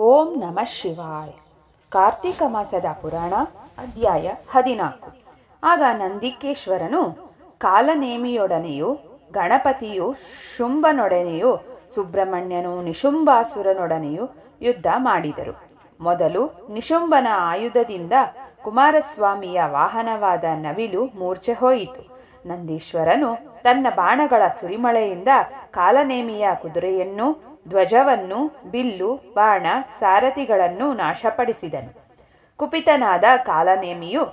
ಓಂ ನಮಃ ಶಿವಾಯ. ಕಾರ್ತಿಕ ಮಾಸದ ಪುರಾಣ, ಅಧ್ಯಾಯ ಹದಿನಾಲ್ಕು. ಆಗ ನಂದಿಕೇಶ್ವರನು ಕಾಲನೇಮಿಯೊಡನೆಯೂ, ಗಣಪತಿಯು ಶುಂಭನೊಡನೆಯೂ, ಸುಬ್ರಹ್ಮಣ್ಯನು ನಿಶುಂಬಾಸುರನೊಡನೆಯೂ ಯುದ್ಧ ಮಾಡಿದರು. ಮೊದಲು ನಿಶುಂಬನ ಆಯುಧದಿಂದ ಕುಮಾರಸ್ವಾಮಿಯ ವಾಹನವಾದ ನವಿಲು ಮೂರ್ಛೆ ಹೋಯಿತು. ನಂದೀಶ್ವರನು ತನ್ನ ಬಾಣಗಳ ಸುರಿಮಳೆಯಿಂದ ಕಾಲನೇಮಿಯ ಕುದುರೆಯನ್ನು ಧ್ವಜವನ್ನು, ಬಿಲ್ಲು, ಬಾಣ, ಸಾರಥಿಗಳನ್ನು ನಾಶಪಡಿಸಿದನು. ಕುಪಿತನಾದ ಕಾಲನೇಮಿಯು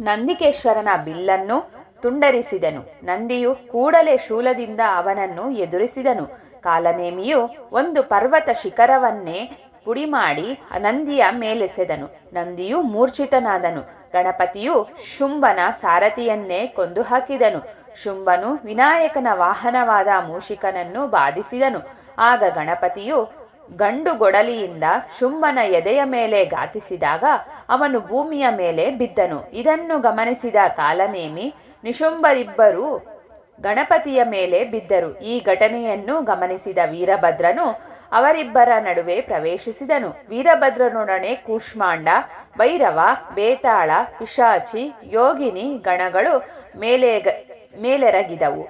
ನಂದಿಕೇಶ್ವರನ ಬಿಲ್ಲನ್ನು ತುಂಡರಿಸಿದನು. ನಂದಿಯು ಕೂಡಲೇ ಶೂಲದಿಂದ ಅವನನ್ನು ಎದುರಿಸಿದನು. ಕಾಲನೇಮಿಯು ಒಂದು ಪರ್ವತ ಶಿಖರವನ್ನೇ ಪುಡಿ ಮಾಡಿ ನಂದಿಯ ಮೇಲೆಸೆದನು ನಂದಿಯು ಮೂರ್ಛಿತನಾದನು. ಗಣಪತಿಯು ಶುಂಭನ ಸಾರಥಿಯನ್ನೇ ಕೊಂದು ಹಾಕಿದನು ಶುಂಭನು ವಿನಾಯಕನ ವಾಹನವಾದ ಮೂಷಿಕನನ್ನು ಬಾಧಿಸಿದನು. ಆಗ ಗಣಪತಿಯು ಗಂಡು ಗೊಡಲಿಯಿಂದ ಶುಂಭನ ಎದೆಯ ಮೇಲೆ ಘಾತಿಸಿದಾಗ ಅವನು ಭೂಮಿಯ ಮೇಲೆ ಬಿದ್ದನು. ಇದನ್ನು ಗಮನಿಸಿದ ಕಾಲನೇಮಿ ನಿಶುಂಭರಿಬ್ಬರು ಗಣಪತಿಯ ಮೇಲೆ ಬಿದ್ದರು. ಈ ಘಟನೆಯನ್ನು ಗಮನಿಸಿದ ವೀರಭದ್ರನು ಅವರಿಬ್ಬರ ನಡುವೆ ಪ್ರವೇಶಿಸಿದನು. ವೀರಭದ್ರನೊಡನೆ ಕೂಷ್ಮಾಂಡ, ಭೈರವ, ಬೇತಾಳ, ಪಿಶಾಚಿ, ಯೋಗಿನಿ, ಗಣಗಳು ಮೇಲೆ ಮೇಲೆರಗಿದವು.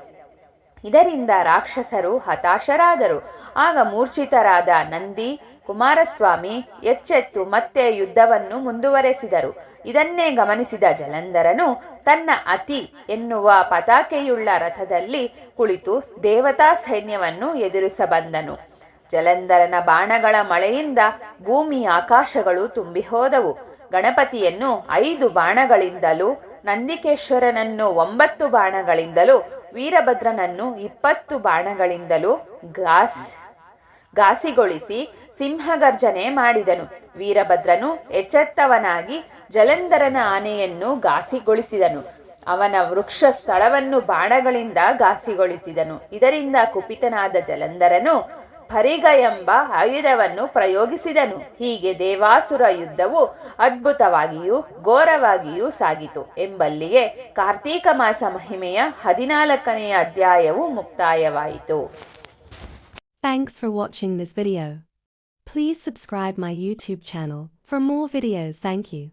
ಇದರಿಂದ ರಾಕ್ಷಸರು ಹತಾಶರಾದರು. ಆಗ ಮೂರ್ಛಿತರಾದ ನಂದಿ, ಕುಮಾರಸ್ವಾಮಿ ಎಚ್ಚೆತ್ತು ಮತ್ತೆ ಯುದ್ಧವನ್ನು ಮುಂದುವರೆಸಿದರು. ಇದನ್ನೇ ಗಮನಿಸಿದ ಜಲಂಧರನು ತನ್ನ ಅತಿ ಎನ್ನುವ ಪತಾಕೆಯುಳ್ಳ ರಥದಲ್ಲಿ ಕುಳಿತು ದೇವತಾ ಸೈನ್ಯವನ್ನು ಎದುರಿಸಬಂದನು. ಜಲಂಧರನ ಬಾಣಗಳ ಮಳೆಯಿಂದ ಭೂಮಿ ಆಕಾಶಗಳು ತುಂಬಿ ಹೋದವು ಗಣಪತಿಯನ್ನು ಐದು ಬಾಣಗಳಿಂದಲೂ ನಂದಿಕೇಶ್ವರನನ್ನು ಒಂಬತ್ತು ಬಾಣಗಳಿಂದಲೂ, ವೀರಭದ್ರನನ್ನು ಇಪ್ಪತ್ತು ಬಾಣಗಳಿಂದಲೂ ಗಾಸ್ ಗಾಸಿಗೊಳಿಸಿ ಸಿಂಹಗರ್ಜನೆ ಮಾಡಿದನು. ವೀರಭದ್ರನು ಎಚ್ಚೆತ್ತವನಾಗಿ ಜಲಂಧರನ ಆನೆಯನ್ನು ಘಾಸಿಗೊಳಿಸಿದನು. ಅವನ ವೃಕ್ಷ ಸ್ಥಳವನ್ನು ಬಾಣಗಳಿಂದ ಘಾಸಿಗೊಳಿಸಿದನು. ಇದರಿಂದ ಕುಪಿತನಾದ ಜಲಂಧರನು ಪರಿಗ ಎಂಬ ಆಯುಧವನ್ನು ಪ್ರಯೋಗಿಸಿದನು. ಹೀಗೆ ದೇವಾಸುರ ಯುದ್ಧವು ಅದ್ಭುತವಾಗಿಯೂ ಘೋರವಾಗಿಯೂ ಸಾಗಿತು. ಎಂಬಲ್ಲಿಗೆ ಕಾರ್ತೀಕ ಮಾಸ ಮಹಿಮೆಯ ಹದಿನಾಲ್ಕನೆಯ ಅಧ್ಯಾಯವು ಮುಕ್ತಾಯವಾಯಿತು. Thanks for watching this video please subscribe my YouTube channel for more videos thank you